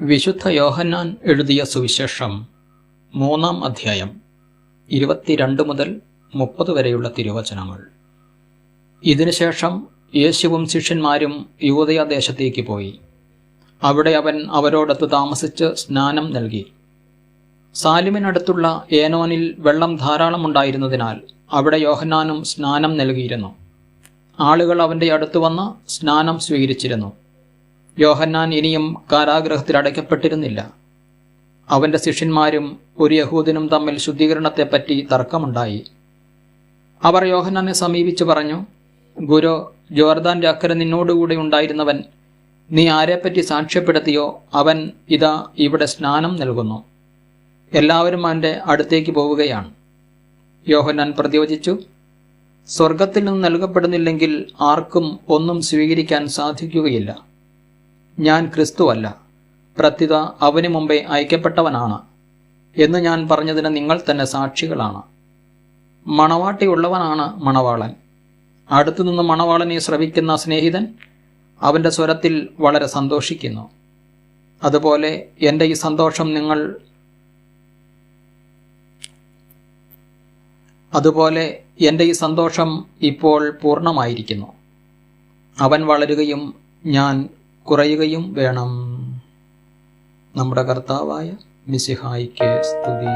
വിശുദ്ധ യോഹന്നാൻ എഴുതിയ സുവിശേഷം മൂന്നാം അധ്യായം ഇരുപത്തിരണ്ട് മുതൽ മുപ്പത് വരെയുള്ള തിരുവചനങ്ങൾ. ഇതിനുശേഷം യേശുവും ശിഷ്യന്മാരും യൂതയാദേശത്തേക്ക് പോയി. അവിടെ അവൻ അവരോടൊത്ത് താമസിച്ച് സ്നാനം നൽകി. സാലിമിനടുത്തുള്ള ഏനോനിൽ വെള്ളം ധാരാളം ഉണ്ടായിരുന്നതിനാൽ അവിടെ യോഹന്നാനും സ്നാനം നൽകിയിരുന്നു. ആളുകൾ അവന്റെ അടുത്ത് വന്ന് സ്നാനം സ്വീകരിച്ചിരുന്നു. യോഹന്നാൻ ഇനിയും കാരാഗ്രഹത്തിൽ അടയ്ക്കപ്പെട്ടിരുന്നില്ല. അവന്റെ ശിഷ്യന്മാരും ഒരു യഹൂദനും തമ്മിൽ ശുദ്ധീകരണത്തെപ്പറ്റി തർക്കമുണ്ടായി. അവർ യോഹന്നാനെ സമീപിച്ചു പറഞ്ഞു ഗുരു ജോർദാന്റെ അക്കരെ നിന്നോടുകൂടെ ഉണ്ടായിരുന്നവൻ നീ ആരെപ്പറ്റി സാക്ഷ്യപ്പെടുത്തിയോ? അവൻ ഇതാ ഇവിടെ സ്നാനം നൽകുന്നു. എല്ലാവരും അവന്റെ അടുത്തേക്ക് പോവുകയാണ്. യോഹന്നാൻ പ്രതിവചിച്ചു സ്വർഗത്തിൽ നിന്ന് നൽകപ്പെടുന്നില്ലെങ്കിൽ ആർക്കും ഒന്നും സ്വീകരിക്കാൻ സാധിക്കുകയില്ല. ഞാൻ ക്രിസ്തുവല്ല. പ്രത്യുത അവന് മുമ്പേ അയക്കപ്പെട്ടവനാണ്. എന്ന് ഞാൻ പറഞ്ഞതിന് നിങ്ങൾ തന്നെ സാക്ഷികളാണ്. മണവാട്ടിയുള്ളവനാണ് മണവാളൻ. അടുത്തുനിന്ന് മണവാളനെ ശ്രവിക്കുന്ന സ്നേഹിതൻ അവന്റെ സ്വരത്തിൽ വളരെ സന്തോഷിക്കുന്നു. അതുപോലെ എന്റെ ഈ സന്തോഷം നിങ്ങൾ അതുപോലെ എന്റെ ഈ സന്തോഷം ഇപ്പോൾ പൂർണമായിരിക്കുന്നു. അവൻ വളരുകയും ഞാൻ കുറയുകയും വേണം. നമ്മുടെ കർത്താവായ മിസിഹായിക്ക് സ്തുതി.